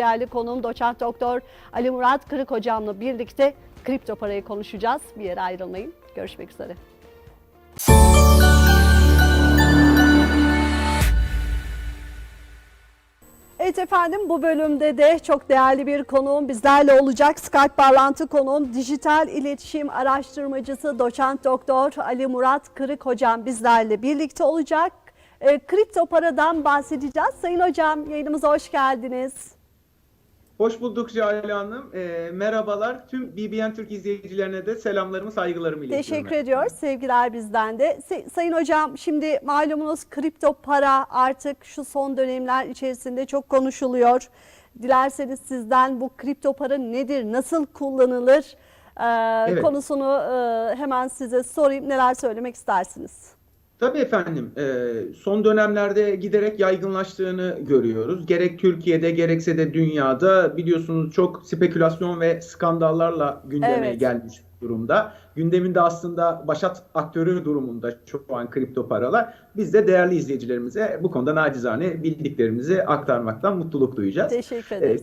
Değerli konuğum doçent doktor Ali Murat Kırık hocamla birlikte kripto parayı konuşacağız. Bir yere ayrılmayın. Görüşmek üzere. Evet efendim bu bölümde de çok değerli bir konuğum bizlerle olacak. Skype bağlantı konuğum dijital iletişim araştırmacısı doçent doktor Ali Murat Kırık hocam bizlerle birlikte olacak. E, kripto paradan bahsedeceğiz. Sayın hocam yayınımıza hoş geldiniz. Hoş bulduk Cale Hanım. Ee, merhabalar. Tüm BBN Türk izleyicilerine de selamlarımı, saygılarımı iletiyorum. Teşekkür ediyoruz. Sevgiler bizden de. Se- Sayın hocam şimdi malumunuz kripto para artık şu son dönemler içerisinde çok konuşuluyor. Dilerseniz sizden bu kripto para nedir, nasıl kullanılır ee, Evet. konusunu e, hemen size sorayım. Neler söylemek istersiniz? Tabii efendim. ee, son dönemlerde giderek yaygınlaştığını görüyoruz. Gerek Türkiye'de gerekse de dünyada biliyorsunuz çok spekülasyon ve skandallarla gündeme Evet. gelmiş durumda. Gündeminde aslında başat aktörü durumunda şu an kripto paralar. Biz de değerli izleyicilerimize bu konuda nacizane bildiklerimizi aktarmaktan mutluluk duyacağız. Teşekkür E, ederiz.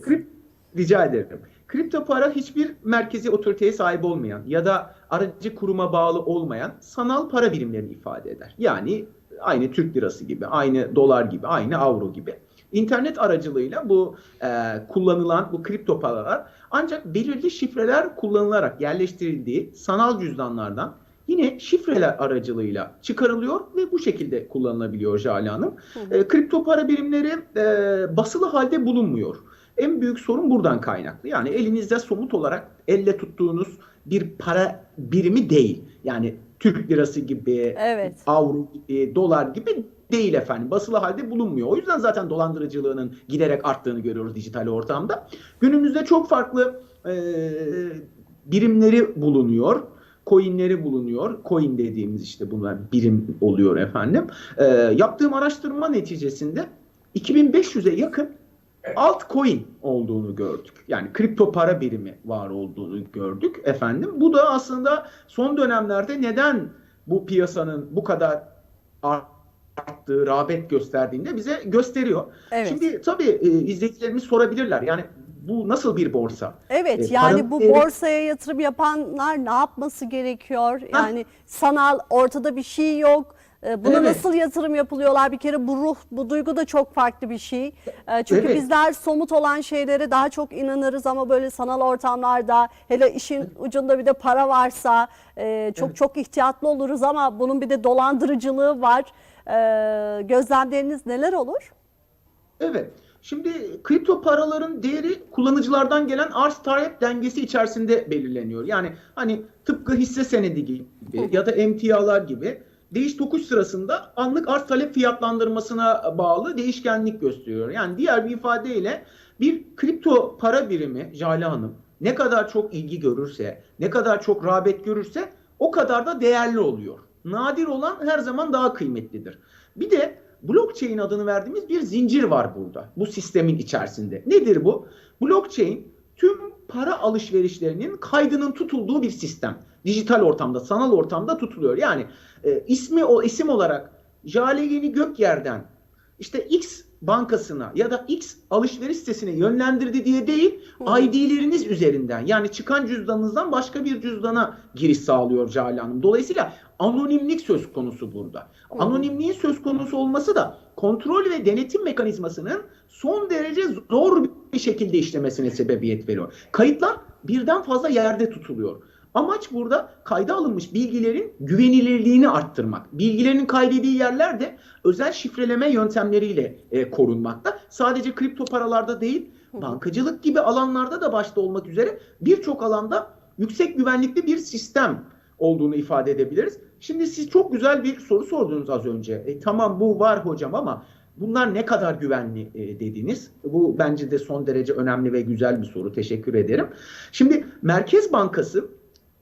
rica ederim. Kripto para hiçbir merkezi otoriteye sahip olmayan ya da aracı kuruma bağlı olmayan sanal para birimlerini ifade eder. Yani aynı Türk lirası gibi, aynı dolar gibi, aynı avro gibi. İnternet aracılığıyla bu e, kullanılan bu kripto paralar ancak belirli şifreler kullanılarak yerleştirildiği sanal cüzdanlardan yine şifreler aracılığıyla çıkarılıyor ve bu şekilde kullanılabiliyor Jale Hanım. Hı hı. E, kripto para birimleri e, basılı halde bulunmuyor. En büyük sorun buradan kaynaklı. Yani elinizde somut olarak elle tuttuğunuz bir para birimi değil. Yani Türk lirası gibi, Evet. avro gibi, dolar gibi değil efendim. Basılı halde bulunmuyor. O yüzden zaten dolandırıcılığının giderek arttığını görüyoruz dijital ortamda. Günümüzde çok farklı e, birimleri bulunuyor. Coinleri bulunuyor. Coin dediğimiz işte bunlar birim oluyor efendim. E, yaptığım araştırma neticesinde 2500'e yakın altcoin olduğunu gördük. Yani kripto para birimi var olduğunu gördük efendim. Bu da aslında son dönemlerde neden bu piyasanın bu kadar arttığı, rağbet gösterdiğini de bize gösteriyor. Evet. Şimdi tabii e, izleyicilerimiz sorabilirler. Yani bu nasıl bir borsa? Evet E, yani bu borsaya yatırım yapanlar ne yapması gerekiyor? Yani sanal ortada bir şey yok. E, Buna Evet. nasıl yatırım yapılıyorlar? Bir kere bu ruh, bu duygu da çok farklı bir şey. E, Çünkü Evet. bizler somut olan şeylere daha çok inanırız ama böyle sanal ortamlarda hele işin ucunda bir de para varsa e, çok Evet. çok ihtiyatlı oluruz ama bunun bir de dolandırıcılığı var. E, Gözlemleriniz neler olur? Evet. Şimdi kripto paraların değeri kullanıcılardan gelen arz talep dengesi içerisinde belirleniyor. Yani hani tıpkı hisse senedi gibi ya da emtialar gibi değiş tokuş sırasında anlık arz talep fiyatlandırmasına bağlı değişkenlik gösteriyor. Yani diğer bir ifadeyle bir kripto para birimi Jale Hanım ne kadar çok ilgi görürse, ne kadar çok rağbet görürse o kadar da değerli oluyor. Nadir olan her zaman daha kıymetlidir. Bir de blockchain adını verdiğimiz bir zincir var burada. Bu sistemin içerisinde. Nedir bu? Blockchain tüm para alışverişlerinin kaydının tutulduğu bir sistem. Dijital ortamda, sanal ortamda tutuluyor. Yani e, ismi o isim olarak Jale Yeni Gökyer'den işte X bankasına ya da X alışveriş sitesine yönlendirdi diye değil, Hı. ID'leriniz üzerinden yani çıkan cüzdanınızdan başka bir cüzdana giriş sağlıyor Jale Hanım. Dolayısıyla anonimlik söz konusu burada. Hı. Anonimliğin söz konusu olması da kontrol ve denetim mekanizmasının son derece zor bir şekilde işlemesine sebebiyet veriyor. Kayıtlar birden fazla yerde tutuluyor. Amaç burada kayda alınmış bilgilerin güvenilirliğini arttırmak. Bilgilerin kaydediği yerler de özel şifreleme yöntemleriyle e, korunmakta. Sadece kripto paralarda değil, bankacılık gibi alanlarda da başta olmak üzere birçok alanda yüksek güvenlikli bir sistem olduğunu ifade edebiliriz. Şimdi siz çok güzel bir soru sordunuz az önce. E, tamam bu var hocam ama bunlar ne kadar güvenli e, dediniz. Bu bence de son derece önemli ve güzel bir soru. Teşekkür ederim. Şimdi Merkez Bankası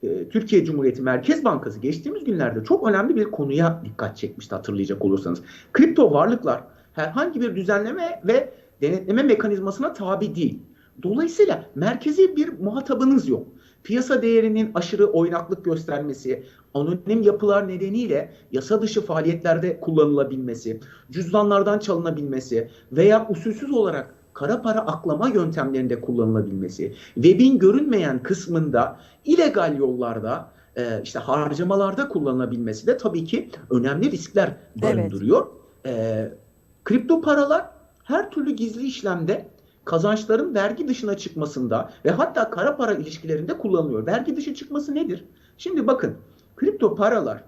e, Türkiye Cumhuriyeti Merkez Bankası geçtiğimiz günlerde çok önemli bir konuya dikkat çekmişti hatırlayacak olursanız. Kripto varlıklar herhangi bir düzenleme ve denetleme mekanizmasına tabi değil. Dolayısıyla merkezi bir muhatabınız yok. Piyasa değerinin aşırı oynaklık göstermesi, anonim yapılar nedeniyle yasa dışı faaliyetlerde kullanılabilmesi, cüzdanlardan çalınabilmesi veya usulsüz olarak kara para aklama yöntemlerinde kullanılabilmesi, webin görünmeyen kısmında illegal yollarda e, işte harcamalarda kullanılabilmesi de tabii ki önemli riskler barındırıyor. E, kripto paralar her türlü gizli işlemde kazançların vergi dışına çıkmasında ve hatta kara para ilişkilerinde kullanılıyor. Vergi dışı çıkması nedir? Şimdi bakın kripto paralar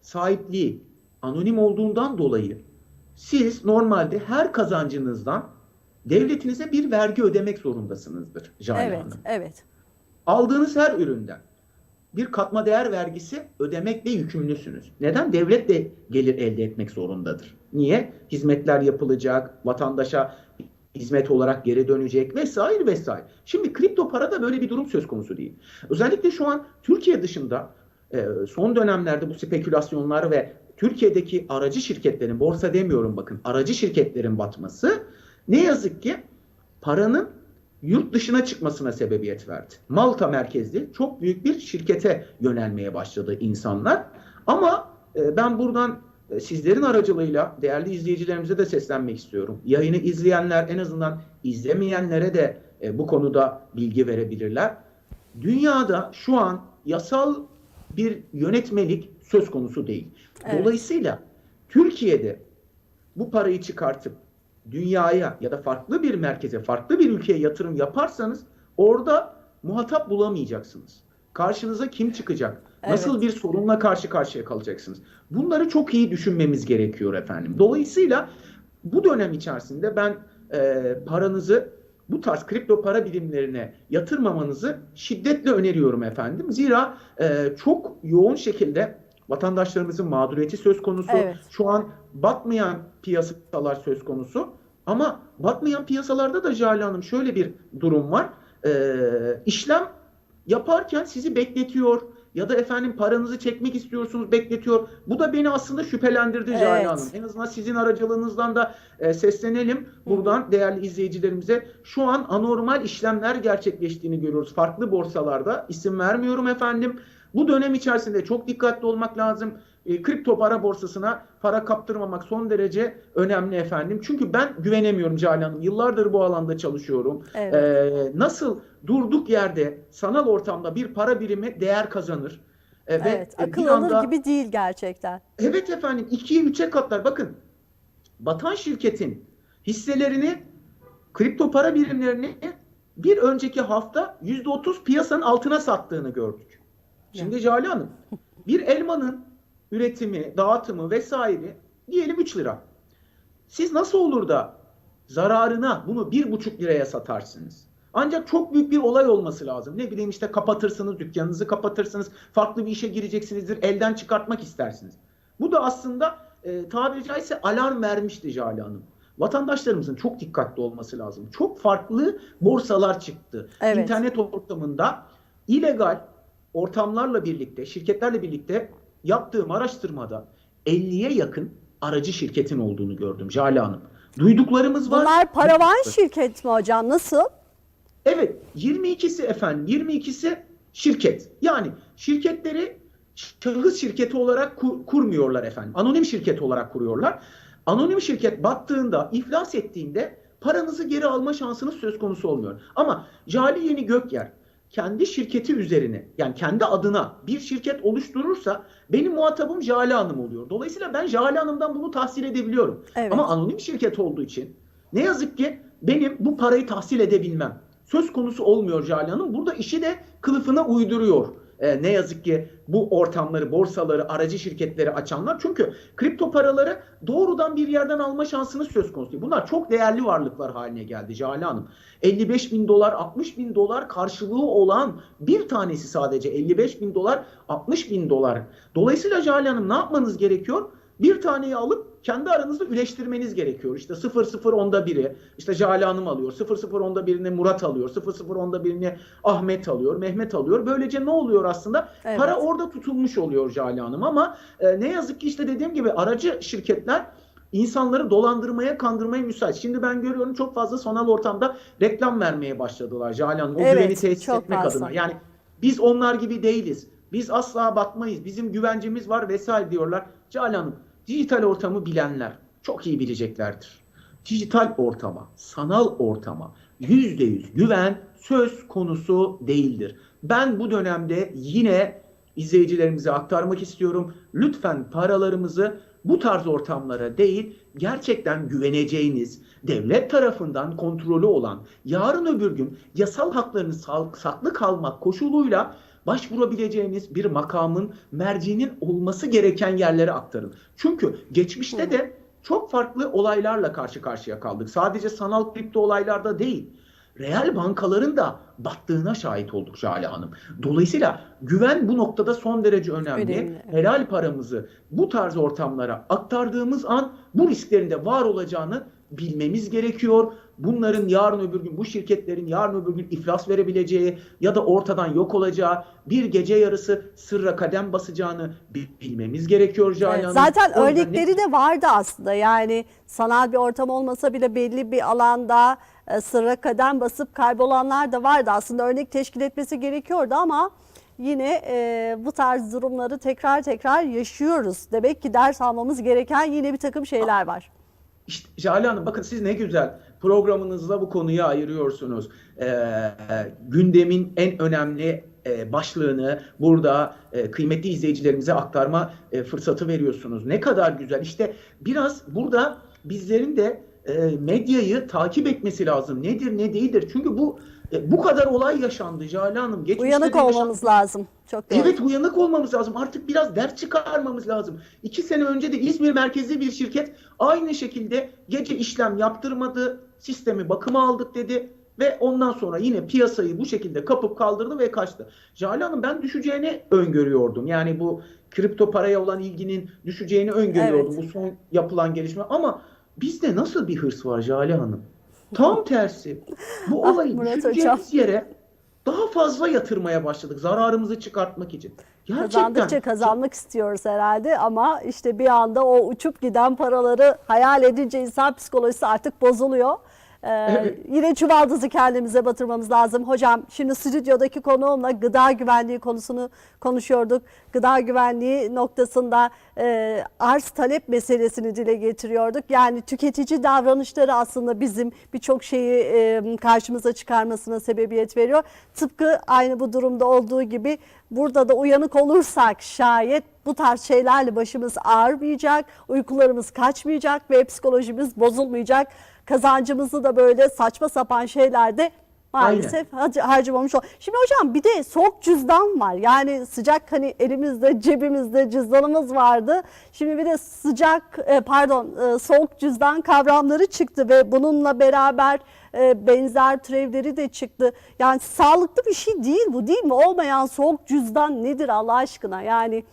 sahipliği anonim olduğundan dolayı siz normalde her kazancınızdan devletinize bir vergi ödemek zorundasınızdır Jale Evet, Hanım. evet. Aldığınız her üründen bir katma değer vergisi ödemekle yükümlüsünüz. Neden? Devlet de gelir elde etmek zorundadır. Niye? Hizmetler yapılacak, vatandaşa hizmet olarak geri dönecek vesaire vesaire. Şimdi kripto parada böyle bir durum söz konusu değil. Özellikle şu an Türkiye dışında e, son dönemlerde bu spekülasyonlar ve Türkiye'deki aracı şirketlerin, borsa demiyorum bakın, aracı şirketlerin batması ne yazık ki paranın yurt dışına çıkmasına sebebiyet verdi. Malta merkezli çok büyük bir şirkete yönelmeye başladı insanlar. Ama e, ben buradan e, sizlerin aracılığıyla değerli izleyicilerimize de seslenmek istiyorum. Yayını izleyenler en azından izlemeyenlere de e, bu konuda bilgi verebilirler. Dünyada şu an yasal bir yönetmelik söz konusu değil. Evet. Dolayısıyla Türkiye'de bu parayı çıkartıp dünyaya ya da farklı bir merkeze, farklı bir ülkeye yatırım yaparsanız orada muhatap bulamayacaksınız. Karşınıza kim çıkacak? Nasıl bir sorunla karşı karşıya kalacaksınız? Bunları çok iyi düşünmemiz gerekiyor efendim. Dolayısıyla bu dönem içerisinde ben e, paranızı bu tarz kripto para birimlerine yatırmamanızı şiddetle öneriyorum efendim. Zira e, çok yoğun şekilde vatandaşlarımızın mağduriyeti söz konusu. Evet. Şu an batmayan piyasalar söz konusu. Ama batmayan piyasalarda da Jale Hanım şöyle bir durum var. Ee, işlem yaparken sizi bekletiyor ya da efendim paranızı çekmek istiyorsunuz bekletiyor. Bu da beni aslında şüphelendirdi Jale Evet. Hanım. En azından sizin aracılığınızdan da e, seslenelim. Buradan değerli izleyicilerimize şu an anormal işlemler gerçekleştiğini görüyoruz. Farklı borsalarda isim vermiyorum efendim. Bu dönem içerisinde çok dikkatli olmak lazım. E, kripto para borsasına para kaptırmamak son derece önemli efendim. Çünkü ben güvenemiyorum Cale Hanım. Yıllardır bu alanda çalışıyorum. Evet. E, nasıl durduk yerde sanal ortamda bir para birimi değer kazanır? E, ve Evet, e, akıl bir alır anda- gibi değil gerçekten. Evet efendim 2'ye 3'e katlar. Bakın batan şirketin hisselerini kripto para birimlerini bir önceki hafta %30 piyasanın altına sattığını gördük. Şimdi Cale Hanım bir elmanın üretimi, dağıtımı vesaire diyelim 3 lira. Siz nasıl olur da zararına bunu bir buçuk liraya satarsınız? Ancak çok büyük bir olay olması lazım. Ne bileyim işte kapatırsınız, dükkanınızı kapatırsınız, farklı bir işe gireceksinizdir, elden çıkartmak istersiniz. Bu da aslında e, tabiri caizse alarm vermişti Jale Hanım. Vatandaşlarımızın çok dikkatli olması lazım. Çok farklı borsalar çıktı. Evet. İnternet ortamında illegal ortamlarla birlikte, şirketlerle birlikte yaptığım araştırmada 50'ye yakın aracı şirketin olduğunu gördüm Jale Hanım. Duyduklarımız var. Bunlar paravan şirket mi hocam? Nasıl? Evet 22'si efendim 22'si şirket. Yani şirketleri şahıs şirketi olarak kur- kurmuyorlar efendim. Anonim şirket olarak kuruyorlar. Anonim şirket battığında, iflas ettiğinde paranızı geri alma şansınız söz konusu olmuyor. Ama Cali Yeni Gökyer kendi şirketi üzerine yani kendi adına bir şirket oluşturursa benim muhatabım Jale Hanım oluyor. Dolayısıyla ben Jale Hanım'dan bunu tahsil edebiliyorum. Evet. Ama anonim şirket olduğu için ne yazık ki benim bu parayı tahsil edebilmem söz konusu olmuyor Jale Hanım. Burada işi de kılıfına uyduruyor. Ee, ne yazık ki bu ortamları, borsaları, aracı şirketleri açanlar. Çünkü kripto paraları doğrudan bir yerden alma şansınız söz konusu. Bunlar çok değerli varlıklar haline geldi Jale Hanım. 55 bin dolar, 60 bin dolar karşılığı olan bir tanesi sadece 55 bin dolar, 60 bin dolar. Dolayısıyla Jale Hanım ne yapmanız gerekiyor? Bir taneyi alıp kendi aranızda üleştirmeniz gerekiyor. İşte 0 onda biri, işte Jale Hanım alıyor. 0 onda birini Murat alıyor. 0 onda birini Ahmet alıyor, Mehmet alıyor. Böylece ne oluyor aslında? Evet. Para orada tutulmuş oluyor Jale Hanım ama e, ne yazık ki işte dediğim gibi aracı şirketler insanları dolandırmaya, kandırmaya müsait. Şimdi ben görüyorum çok fazla sanal ortamda reklam vermeye başladılar Jale Hanım. O Evet, güveni tesis etmek fazla. adına. Yani biz onlar gibi değiliz. Biz asla batmayız. Bizim güvencemiz var vesaire diyorlar. Jale Hanım, dijital ortamı bilenler çok iyi bileceklerdir. dijital ortama, sanal ortama %100 güven söz konusu değildir. Ben bu dönemde yine izleyicilerimize aktarmak istiyorum. Lütfen paralarımızı bu tarz ortamlara değil, gerçekten güveneceğiniz, devlet tarafından kontrolü olan, yarın öbür gün yasal haklarınız saklı kalmak koşuluyla başvurabileceğiniz bir makamın, mercinin olması gereken yerlere aktarın. Çünkü geçmişte de çok farklı olaylarla karşı karşıya kaldık. Sadece sanal kripto olaylarda değil. Reel bankaların da battığına şahit olduk Jale Hanım. Dolayısıyla güven bu noktada son derece önemli. Önemli. Helal paramızı bu tarz ortamlara aktardığımız an bu risklerin de var olacağını bilmemiz gerekiyor. Bunların yarın öbür gün bu şirketlerin yarın öbür gün iflas verebileceği ya da ortadan yok olacağı bir gece yarısı sırra kadem basacağını bi- bilmemiz gerekiyor Jale Evet, zaten O yüzden örnekleri de vardı aslında. Yani sanal bir ortam olmasa bile belli bir alanda e, sırra kadem basıp kaybolanlar da vardı. Aslında örnek teşkil etmesi gerekiyordu ama yine e, bu tarz durumları tekrar tekrar yaşıyoruz. Demek ki ders almamız gereken yine bir takım şeyler var. İşte Jale Hanım bakın siz ne güzel programınızda bu konuyu ayırıyorsunuz. Ee, gündemin en önemli e, başlığını burada e, kıymetli izleyicilerimize aktarma e, fırsatı veriyorsunuz. Ne kadar güzel. İşte biraz burada bizlerin de e, medyayı takip etmesi lazım. Nedir ne değildir. Çünkü bu e, bu kadar olay yaşandı Jale Hanım. Geçmişte Uyanık yaşandı. olmamız lazım. Çok doğru. Evet uyanık olmamız lazım. Artık biraz ders çıkarmamız lazım. İki sene önce de İzmir merkezli bir şirket aynı şekilde gece işlem yaptırmadı. Sistemi bakıma aldık dedi. Ve ondan sonra yine piyasayı bu şekilde kapıp kaldırdı ve kaçtı. Jale Hanım ben düşeceğini öngörüyordum. Yani bu kripto paraya olan ilginin düşeceğini öngörüyordum. Evet. Bu son yapılan gelişme. Ama bizde nasıl bir hırs var Jale Hanım? Tam tersi. Bu Ah, olayı Murat düşeceğimiz yere daha fazla yatırmaya başladık zararımızı çıkartmak için. Gerçekten Kazandıkça kazanmak istiyoruz herhalde ama işte bir anda o uçup giden paraları hayal edince insan psikolojisi artık bozuluyor. Ee. Yine çuvaldızı kendimize batırmamız lazım. Hocam şimdi stüdyodaki konuğumla gıda güvenliği konusunu konuşuyorduk. Gıda güvenliği noktasında e, arz talep meselesini dile getiriyorduk. Yani tüketici davranışları aslında bizim birçok şeyi e, karşımıza çıkarmasına sebebiyet veriyor. Tıpkı aynı bu durumda olduğu gibi burada da uyanık olursak şayet bu tarz şeylerle başımız ağrmayacak, uykularımız kaçmayacak ve psikolojimiz bozulmayacak. Kazancımızı da böyle saçma sapan şeylerde maalesef harc- harcamamış ol. Şimdi hocam bir de soğuk cüzdan var. Yani sıcak hani elimizde cebimizde cüzdanımız vardı. Şimdi bir de sıcak e, pardon e, soğuk cüzdan kavramları çıktı ve bununla beraber e, benzer türevleri de çıktı. Yani sağlıklı bir şey değil bu değil mi? Olmayan soğuk cüzdan nedir Allah aşkına? Yani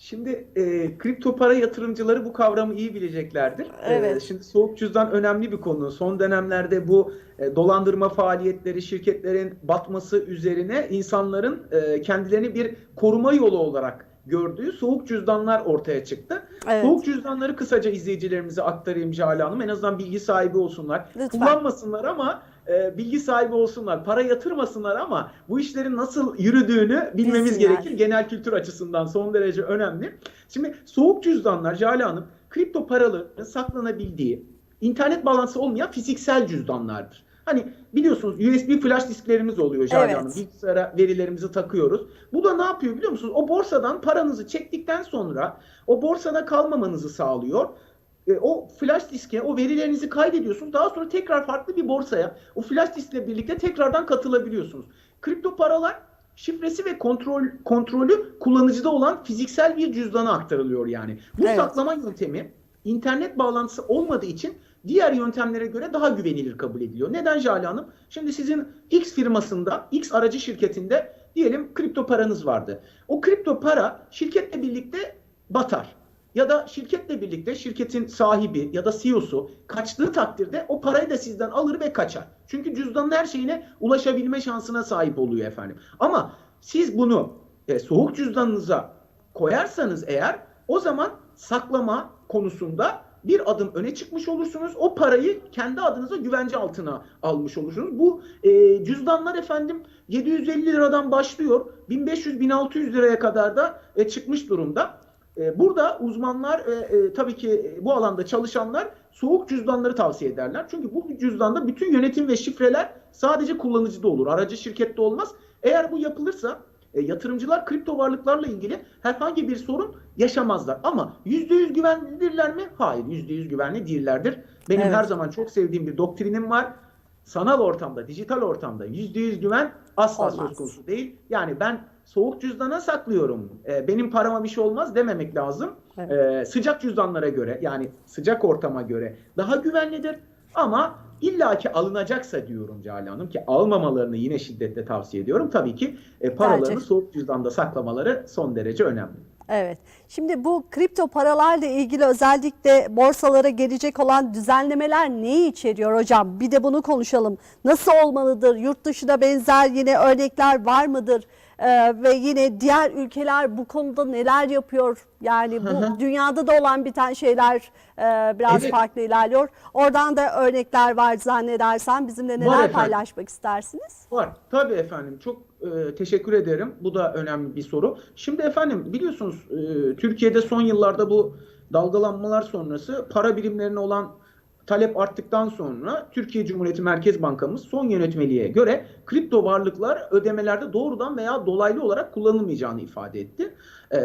Şimdi e, kripto para yatırımcıları bu kavramı iyi bileceklerdir. E, Evet. şimdi soğuk cüzdan önemli bir konu. Son dönemlerde bu e, dolandırma faaliyetleri, şirketlerin batması üzerine insanların e, kendilerini bir koruma yolu olarak gördüğü soğuk cüzdanlar ortaya çıktı. Evet. Soğuk cüzdanları kısaca izleyicilerimize aktarayım Jale Hanım. En azından bilgi sahibi olsunlar. Lütfen. Kullanmasınlar ama e, bilgi sahibi olsunlar. Para yatırmasınlar ama bu işlerin nasıl yürüdüğünü bilmemiz Bilsinler. gerekir. Genel kültür açısından son derece önemli. Şimdi soğuk cüzdanlar Jale Hanım kripto paraların saklanabildiği internet bağlantısı olmayan fiziksel cüzdanlardır. Hani biliyorsunuz USB flash disklerimiz oluyor Jale Evet. Hanım. Bilgisayara verilerimizi takıyoruz. Bu da ne yapıyor biliyor musunuz? O borsadan paranızı çektikten sonra o borsada kalmamanızı sağlıyor. E, o flash diske o verilerinizi kaydediyorsunuz. Daha sonra tekrar farklı bir borsaya o flash diskle birlikte tekrardan katılabiliyorsunuz. Kripto paralar şifresi ve kontrol kontrolü kullanıcıda olan fiziksel bir cüzdana aktarılıyor yani. Bu Evet. saklama yöntemi internet bağlantısı olmadığı için diğer yöntemlere göre daha güvenilir kabul ediliyor. Neden Jale Hanım? Şimdi sizin X firmasında, X aracı şirketinde diyelim kripto paranız vardı. O kripto para şirketle birlikte batar. Ya da şirketle birlikte şirketin sahibi ya da CEO'su kaçtığı takdirde o parayı da sizden alır ve kaçar. Çünkü cüzdanın her şeyine ulaşabilme şansına sahip oluyor efendim. Ama siz bunu e, soğuk cüzdanınıza koyarsanız eğer o zaman saklama konusunda bir adım öne çıkmış olursunuz. O parayı kendi adınıza güvence altına almış olursunuz. Bu e, cüzdanlar efendim 750 liradan başlıyor. 1500-1600 liraya kadar da e, çıkmış durumda. E, burada uzmanlar e, e, tabii ki bu alanda çalışanlar soğuk cüzdanları tavsiye ederler. Çünkü bu cüzdanda bütün yönetim ve şifreler sadece kullanıcıda olur. Aracı şirkette olmaz. Eğer bu yapılırsa yatırımcılar kripto varlıklarla ilgili herhangi bir sorun yaşamazlar. Ama %100 güvenlidirler mi? Hayır, %100 güvenli değillerdir. Benim Evet. her zaman çok sevdiğim bir doktrinim var. Sanal ortamda, dijital ortamda %100 güven asla Olmaz. söz konusu değil. Yani ben soğuk cüzdana saklıyorum. e, benim parama bir şey olmaz dememek lazım. Evet. E, sıcak cüzdanlara göre yani sıcak ortama göre daha güvenlidir. Ama illaki alınacaksa diyorum Cale Hanım ki almamalarını yine şiddetle tavsiye ediyorum. Tabii ki e, paralarını Tercih. soğuk cüzdanda saklamaları son derece önemli. Evet. Şimdi bu kripto paralarla ilgili özellikle borsalara gelecek olan düzenlemeler neyi içeriyor hocam? Bir de bunu konuşalım. Nasıl olmalıdır? Yurt dışına benzer yine örnekler var mıdır? Ee, ve yine diğer ülkeler bu konuda neler yapıyor? Yani bu dünyada da olan biten şeyler e, biraz Evet. farklı ilerliyor. Oradan da örnekler var zannedersen bizimle neler paylaşmak istersiniz? Var. Tabii efendim. Çok e, teşekkür ederim. Bu da önemli bir soru. Şimdi efendim biliyorsunuz e, Türkiye'de son yıllarda bu dalgalanmalar sonrası para birimlerine olan talep arttıktan sonra Türkiye Cumhuriyeti Merkez Bankamız son yönetmeliğe göre kripto varlıklar ödemelerde doğrudan veya dolaylı olarak kullanılmayacağını ifade etti. E,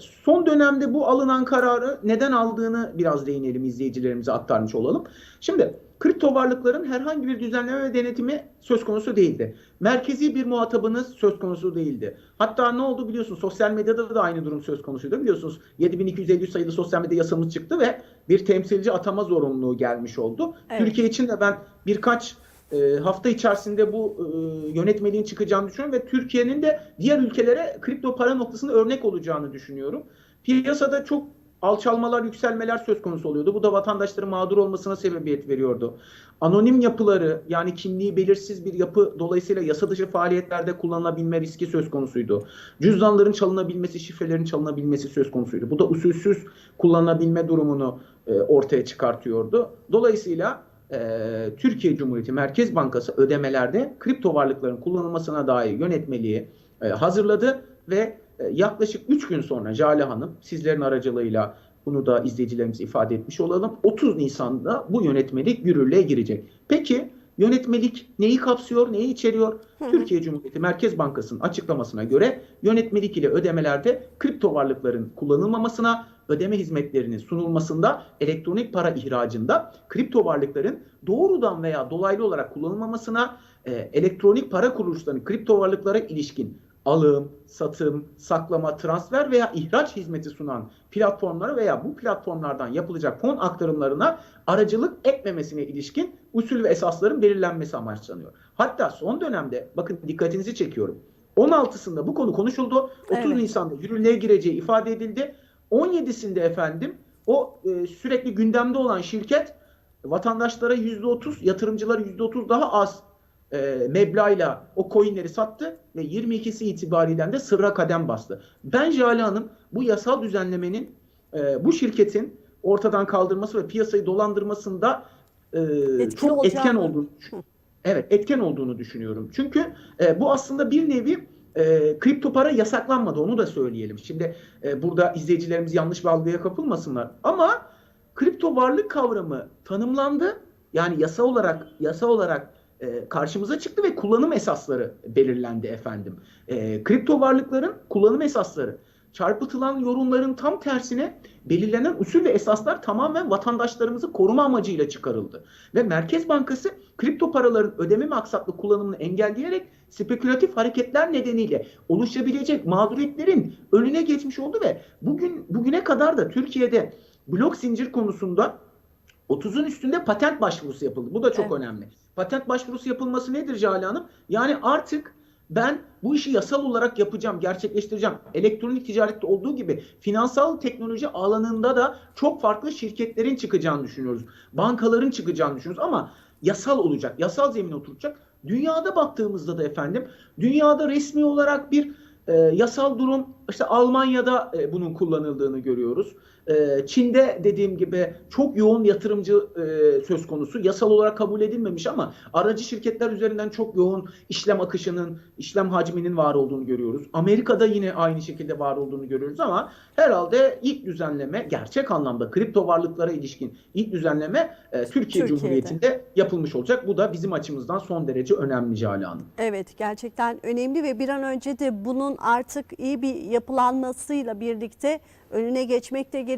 son dönemde bu alınan kararı neden aldığını biraz değinelim izleyicilerimize aktarmış olalım. Şimdi kripto varlıkların herhangi bir düzenleme ve denetimi söz konusu değildi. Merkezi bir muhatabınız söz konusu değildi. Hatta ne oldu biliyorsunuz sosyal medyada da aynı durum söz konusuydu. Biliyorsunuz 7253 sayılı sosyal medya yasamız çıktı ve bir temsilci atama zorunluluğu gelmiş oldu. Evet. Türkiye için de ben birkaç e, hafta içerisinde bu e, yönetmeliğin çıkacağını düşünüyorum ve Türkiye'nin de diğer ülkelere kripto para noktasında örnek olacağını düşünüyorum. Piyasada çok alçalmalar, yükselmeler söz konusu oluyordu. Bu da vatandaşların mağdur olmasına sebebiyet veriyordu. Anonim yapıları yani kimliği belirsiz bir yapı dolayısıyla yasa dışı faaliyetlerde kullanılabilme riski söz konusuydu. Cüzdanların çalınabilmesi, şifrelerin çalınabilmesi söz konusuydu. Bu da usulsüz kullanılabilme durumunu e, ortaya çıkartıyordu. Dolayısıyla e, Türkiye Cumhuriyeti Merkez Bankası ödemelerde kripto varlıkların kullanılmasına dair yönetmeliği e, hazırladı ve e, yaklaşık 3 gün sonra Jale Hanım sizlerin aracılığıyla bunu da izleyicilerimize ifade etmiş olalım. 30 Nisan'da bu yönetmelik yürürlüğe girecek. Peki yönetmelik neyi kapsıyor, neyi içeriyor? Türkiye Cumhuriyeti Merkez Bankası'nın açıklamasına göre yönetmelik ile ödemelerde kripto varlıkların kullanılmamasına, ödeme hizmetlerinin sunulmasında, elektronik para ihracında kripto varlıkların doğrudan veya dolaylı olarak kullanılmamasına, e, elektronik para kuruluşlarının kripto varlıklara ilişkin alım, satım, saklama, transfer veya ihraç hizmeti sunan platformlara veya bu platformlardan yapılacak fon aktarımlarına aracılık etmemesine ilişkin usul ve esasların belirlenmesi amaçlanıyor. Hatta son dönemde bakın dikkatinizi çekiyorum. 16'sında bu konu konuşuldu. 30 Evet. Nisan'da yürürlüğe gireceği ifade edildi. 17'sinde efendim o e, sürekli gündemde olan şirket vatandaşlara %30, yatırımcılara %30 daha az e, meblağıyla o coinleri sattı ve 22'si itibariyle de sırra kadem bastı. Ben Jale Hanım bu yasal düzenlemenin e, bu şirketin ortadan kaldırması ve piyasayı dolandırmasında e, Etkili çok etken olacağını- olduğunu Evet, etken olduğunu düşünüyorum. Çünkü e, bu aslında bir nevi e, kripto para yasaklanmadı onu da söyleyelim. Şimdi e, burada izleyicilerimiz yanlış bir algıya kapılmasınlar. Ama kripto varlık kavramı tanımlandı. Yani yasa olarak yasa olarak e, karşımıza çıktı ve kullanım esasları belirlendi efendim. E, kripto varlıkların kullanım esasları çarpıtılan yorumların tam tersine belirlenen usul ve esaslar tamamen vatandaşlarımızı koruma amacıyla çıkarıldı. Ve Merkez Bankası kripto paraların ödeme maksatlı kullanımını engelleyerek spekülatif hareketler nedeniyle oluşabilecek mağduriyetlerin önüne geçmiş oldu ve bugün bugüne kadar da Türkiye'de blok zincir konusunda 30'un üstünde patent başvurusu yapıldı. Bu da çok Evet. önemli. Patent başvurusu yapılması nedir Cale Hanım? Yani artık ben bu işi yasal olarak yapacağım, gerçekleştireceğim. Elektronik ticarette olduğu gibi finansal teknoloji alanında da çok farklı şirketlerin çıkacağını düşünüyoruz. Bankaların çıkacağını düşünüyoruz ama yasal olacak, yasal zemin oturacak. Dünyada baktığımızda da efendim, dünyada resmi olarak bir e, yasal durum işte Almanya'da e, bunun kullanıldığını görüyoruz. E, Çin'de dediğim gibi çok yoğun yatırımcı e, söz konusu. Yasal olarak kabul edilmemiş ama aracı şirketler üzerinden çok yoğun işlem akışının, işlem hacminin var olduğunu görüyoruz. Amerika'da yine aynı şekilde var olduğunu görüyoruz ama herhalde ilk düzenleme gerçek anlamda kripto varlıklara ilişkin ilk düzenleme e, Türkiye Türkiye'de. Cumhuriyeti'nde yapılmış olacak. Bu da bizim açımızdan son derece önemli Cale Hanım. Evet gerçekten önemli ve bir an önce de bunun artık iyi bir yapılanmasıyla birlikte önüne geçmek de gerekiyor.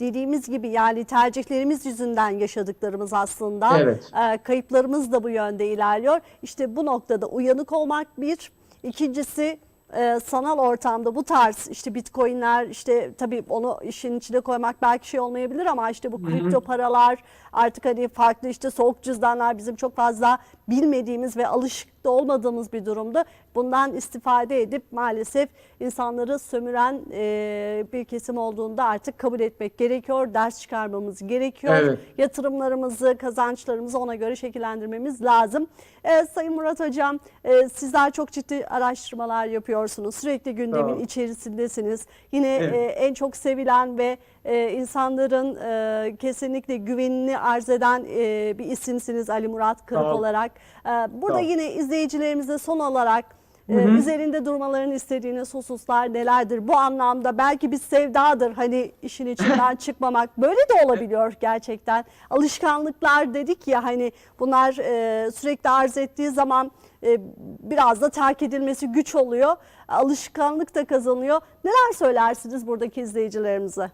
Dediğimiz gibi yani tercihlerimiz yüzünden yaşadıklarımız aslında Evet. e, kayıplarımız da bu yönde ilerliyor. İşte bu noktada uyanık olmak bir. İkincisi e, sanal ortamda bu tarz işte bitcoinler işte tabii onu işin içine koymak belki şey olmayabilir ama işte bu kripto paralar artık hani farklı işte soğuk cüzdanlar bizim çok fazla bilmediğimiz ve alışık da olmadığımız bir durumda. Bundan istifade edip maalesef insanları sömüren e, bir kesim olduğunda artık kabul etmek gerekiyor. Ders çıkarmamız gerekiyor. Evet. Yatırımlarımızı, kazançlarımızı ona göre şekillendirmemiz lazım. E, Sayın Murat Hocam e, sizler çok ciddi araştırmalar yapıyorsunuz. Sürekli gündemin içerisindesiniz. Yine Evet. e, en çok sevilen ve e, insanların e, kesinlikle güvenini arz eden e, bir isimsiniz Ali Murat Kırık ol. olarak. E, burada ol. yine izleyicilerimize son olarak e, Hı hı. üzerinde durmalarını istediğiniz hususlar nelerdir? Bu anlamda belki bir sevdadır hani işin içinden çıkmamak. Böyle de olabiliyor gerçekten. Alışkanlıklar dedik ya hani bunlar e, sürekli arz ettiği zaman e, biraz da terk edilmesi güç oluyor. Alışkanlık da kazanıyor. Neler söylersiniz buradaki izleyicilerimize?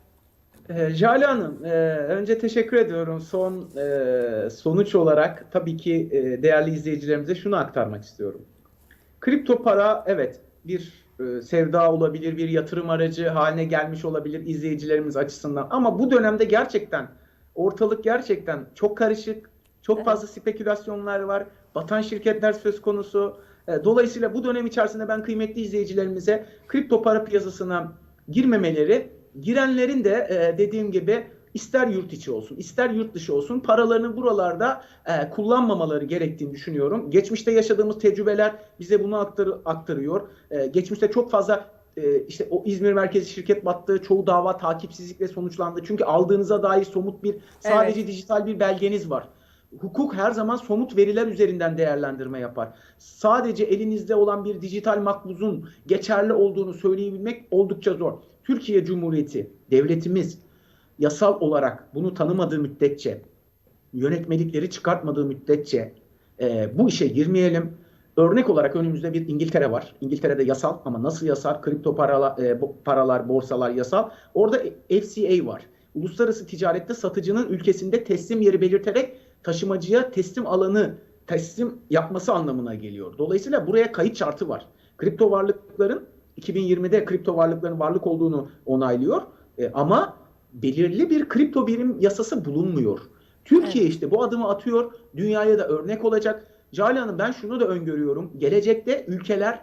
Ee, Jale Hanım, e, önce teşekkür ediyorum. Son e, sonuç olarak tabii ki e, değerli izleyicilerimize şunu aktarmak istiyorum. Kripto para evet bir e, sevda olabilir, bir yatırım aracı haline gelmiş olabilir izleyicilerimiz açısından. Ama bu dönemde gerçekten ortalık gerçekten çok karışık, çok fazla spekülasyonlar var, batan şirketler söz konusu. E, Dolayısıyla bu dönem içerisinde ben kıymetli izleyicilerimize kripto para piyasasına girmemeleri, girenlerin de e, dediğim gibi ister yurt içi olsun, ister yurt dışı olsun paralarını buralarda e, kullanmamaları gerektiğini düşünüyorum. Geçmişte yaşadığımız tecrübeler bize bunu aktar- aktarıyor. E, geçmişte çok fazla e, işte o İzmir merkezi şirket battı, çoğu dava takipsizlikle sonuçlandı. Çünkü aldığınıza dair somut bir sadece dijital bir belgeniz var. Hukuk her zaman somut veriler üzerinden değerlendirme yapar. Sadece elinizde olan bir dijital makbuzun geçerli olduğunu söyleyebilmek oldukça zor. Türkiye Cumhuriyeti, devletimiz yasal olarak bunu tanımadığı müddetçe, yönetmelikleri çıkartmadığı müddetçe e, bu işe girmeyelim. Örnek olarak önümüzde bir İngiltere var. İngiltere'de yasal ama nasıl yasal? Kripto paralar, e, paralar, borsalar yasal. Orada FCA var. Uluslararası ticarette satıcının ülkesinde teslim yeri belirterek taşımacıya teslim alanı teslim yapması anlamına geliyor. Dolayısıyla buraya kayıt şartı var. Kripto varlıkların 2020'de kripto varlıkların varlık olduğunu onaylıyor. E, ama belirli bir kripto birim yasası bulunmuyor. Türkiye işte bu adımı atıyor. Dünyaya da örnek olacak. Cale Hanım ben şunu da öngörüyorum. Gelecekte ülkeler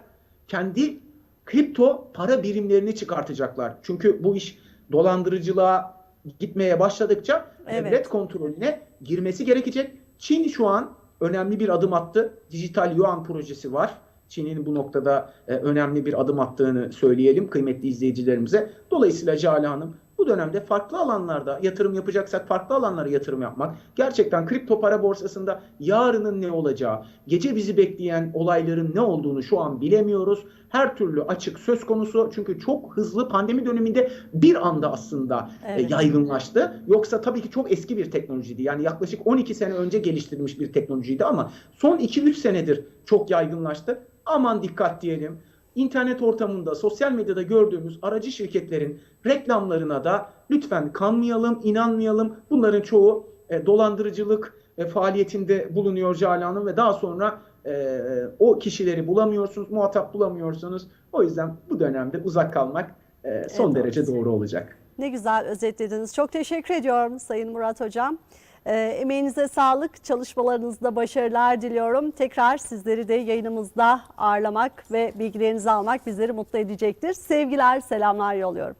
kendi kripto para birimlerini çıkartacaklar. Çünkü bu iş dolandırıcılığa gitmeye başladıkça Evet. devlet kontrolüne girmesi gerekecek. Çin şu an önemli bir adım attı. Dijital Yuan projesi var. Çin'in bu noktada e, önemli bir adım attığını söyleyelim kıymetli izleyicilerimize. Dolayısıyla Cale Hanım bu dönemde farklı alanlarda yatırım yapacaksak farklı alanlara yatırım yapmak, gerçekten kripto para borsasında yarının ne olacağı, gece bizi bekleyen olayların ne olduğunu şu an bilemiyoruz. Her türlü açık söz konusu çünkü çok hızlı pandemi döneminde bir anda aslında e, Evet. yaygınlaştı. Yoksa tabii ki çok eski bir teknolojiydi. Yani yaklaşık 12 sene önce geliştirilmiş bir teknolojiydi ama son 2-3 senedir çok yaygınlaştı. Aman dikkat diyelim. İnternet ortamında, sosyal medyada gördüğümüz aracı şirketlerin reklamlarına da lütfen kanmayalım, inanmayalım. Bunların çoğu e, dolandırıcılık e, faaliyetinde bulunuyor Cale Hanım ve daha sonra e, o kişileri bulamıyorsunuz, muhatap bulamıyorsunuz. O yüzden bu dönemde uzak kalmak e, son Evet, derece doğru. doğru olacak. Ne güzel özetlediniz. Çok teşekkür ediyorum Sayın Murat Hocam. E, emeğinize sağlık, çalışmalarınızda başarılar diliyorum. Tekrar sizleri de yayınımızda ağırlamak ve bilgilerinizi almak bizleri mutlu edecektir. Sevgiler, selamlar yolluyorum.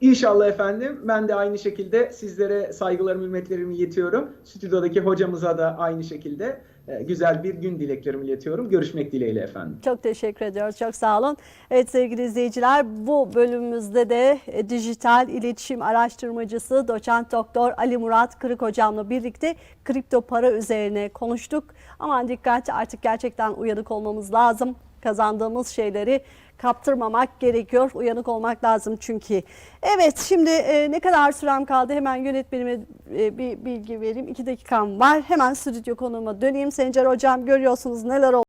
İnşallah efendim. Ben de aynı şekilde sizlere saygılarımı, hürmetlerimi iletiyorum. Stüdyodaki hocamıza da aynı şekilde. E, güzel bir gün dileklerimi iletiyorum. Görüşmek dileğiyle efendim. Çok teşekkür ediyoruz. Çok sağ olun. Evet sevgili izleyiciler bu bölümümüzde de e, dijital iletişim araştırmacısı doçent doktor Ali Murat Kırık hocamla birlikte kripto para üzerine konuştuk. Aman dikkat artık gerçekten uyanık olmamız lazım. Kazandığımız şeyleri kaptırmamak gerekiyor. Uyanık olmak lazım çünkü. Evet şimdi e, ne kadar sürem kaldı hemen yönetmenime e, bir bilgi vereyim. İki dakikam var. Hemen stüdyo konuğuma döneyim. Sencer hocam görüyorsunuz neler oldu.